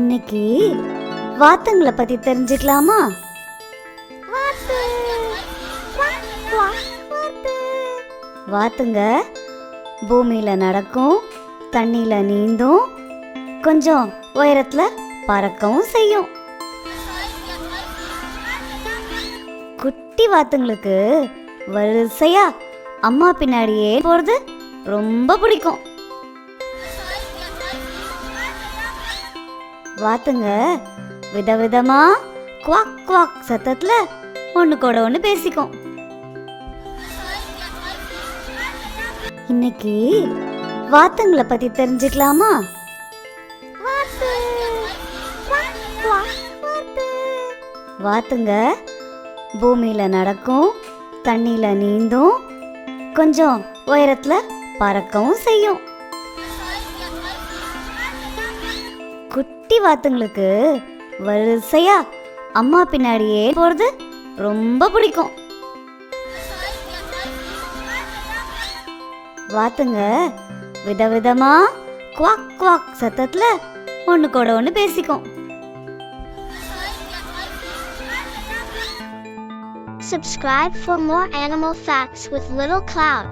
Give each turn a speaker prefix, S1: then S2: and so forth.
S1: இன்னைக்கு வாத்துங்களை பத்தி தெரிஞ்சுக்கலாமா? வாத்துங்க பூமியில நடக்கும் தண்ணியில நீந்தும் கொஞ்சம் உயரத்துல பறக்கவும் செய்யும். குட்டி வாத்துங்களுக்கு வரிசையா அம்மா பின்னாடியே போறது ரொம்ப பிடிக்கும். வாத்துங்க. விதவிதமா குவாக் குவாக் சத்தத்துல ஒண்ணு கூட ஒண்ணு பேசிக்கும். இன்னைக்கு வாத்துங்களை பத்தி தெரிஞ்சுக்கலாமா? வாத்துங்க பூமியில நடக்கும் தண்ணியில நீந்தும் கொஞ்சம் உயரத்துல பறக்கவும் செய்யும். குட்டி வாத்துங்களுக்கு வரிசையா அம்மா பின்னாடியே போறது ரொம்ப பிடிக்கும் வாத்துங்க விதவிதமா குவாக் குவாக் சத்தத்துல ஒண்ணு கூட ஒண்ணு பேசிக்கும்
S2: Subscribe for more animal facts with Little Cloud.